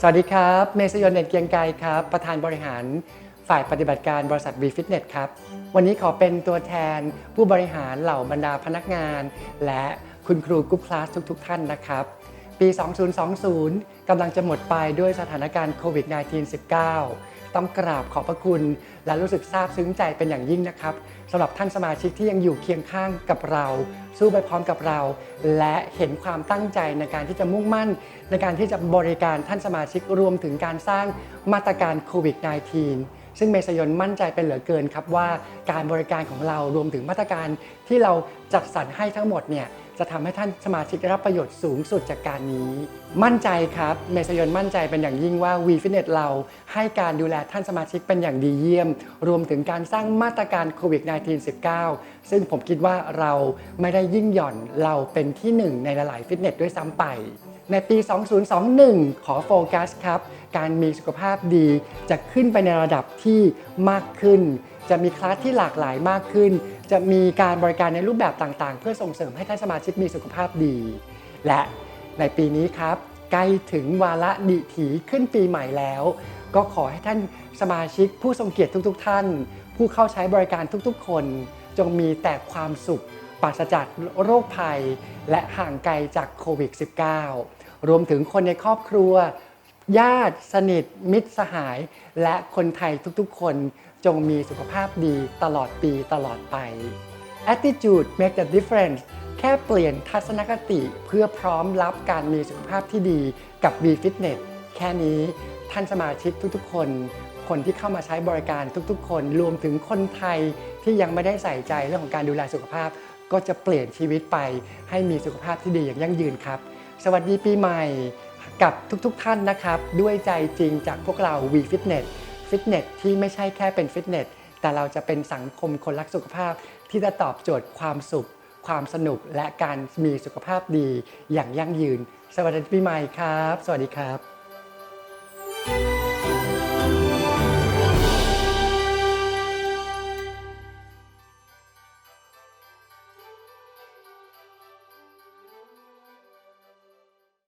สวัสดีครับ เมษยนเด็ตเกียงไกรครับ ประธานบริหารฝ่ายปฏิบัติการบริษัท V Fitness ครับ วันนี้ขอเป็นตัวแทนผู้บริหารเหล่าบรรดาพนักงาน และคุณครูกรุ๊ปคลาสทุก ๆ ท่านนะครับ ปี 2020 กำลังจะหมดไปด้วยสถานการณ์โควิด -19 19 ต้องกราบขอบพระคุณ และรู้สึกซาบซึ้งใจเป็นอย่างยิ่งนะครับสำหรับท่านสมาชิกที่ยังอยู่เคียงข้างกับเรา สู้ไปพร้อมกับเรา และเห็นความตั้งใจในการที่จะมุ่งมั่น ในการที่จะบริการท่านสมาชิกรวมถึงการสร้างมาตรการโควิด -19 ซึ่งเมษยนมั่นใจเป็นเหลือเกินครับว่าการบริการของเรารวมถึงมาตรการที่เราจัดสรรให้ทั้งหมดเนี่ย จะทำให้ท่านสมาชิกได้รับประโยชน์สูงสุดจากการนี้ มั่นใจครับเมษยนมั่นใจเป็นอย่างยิ่งว่า V Fitness เราให้การดูแลท่านสมาชิกเป็นอย่างดีเยี่ยม รวมถึงการสร้างมาตรการโควิด -19 19 ซึ่งผมคิดว่าเราไม่ได้ยิ่งหย่อนเราเป็นที่หนึ่งในหลายๆฟิตเนสด้วยซ้ำไปในปี 2021 ขอโฟกัสครับ การมีสุขภาพดี จะขึ้นไปในระดับที่มากขึ้น จะมีคลาสที่หลากหลายมากขึ้น จะมีการบริการในรูปแบบต่างๆ เพื่อส่งเสริมให้ท่านสมาชิกมีสุขภาพดี และในปีนี้ครับ ใกล้ถึงวาระดิถีขึ้นปีใหม่แล้ว ก็ขอให้ท่านสมาชิกผู้ทรงเกียรติทุก ๆ ท่าน ผู้เข้าใช้บริการทุกๆ คน จงมีแต่ความสุขปราศจากโรคภัย และห่างไกลจากโควิด -19 รวมถึงคนในครอบครัว ญาติสนิท มิตรสหาย และคนไทยทุกๆ คนจงมีสุขภาพดีตลอดปีตลอดไป Attitude make the difference แค่เปลี่ยนทัศนคติเพื่อพร้อมรับการมีสุขภาพที่ดีกับ V Fitness แค่นี้ท่านสมาชิกทุกๆ คน คนที่เข้ามาใช้บริการทุกๆ คน รวมถึงคนไทยที่ยังไม่ได้ใส่ใจเรื่องของการดูแลสุขภาพ ก็จะเปลี่ยนชีวิตไป ให้มีสุขภาพที่ดีอย่างยั่งยืนครับ สวัสดีปีใหม่ กับทุกๆท่านนะครับ ด้วยใจจริงจากพวกเรา V Fitness ฟิตเนสที่ไม่ใช่แค่เป็นฟิตเนสแต่เราจะเป็นสังคมคนรักสุขภาพ ที่จะตอบโจทย์ความสุข ความสนุกและการมีสุขภาพดีอย่างยั่งยืน สวัสดีปีใหม่ครับ สวัสดีครับ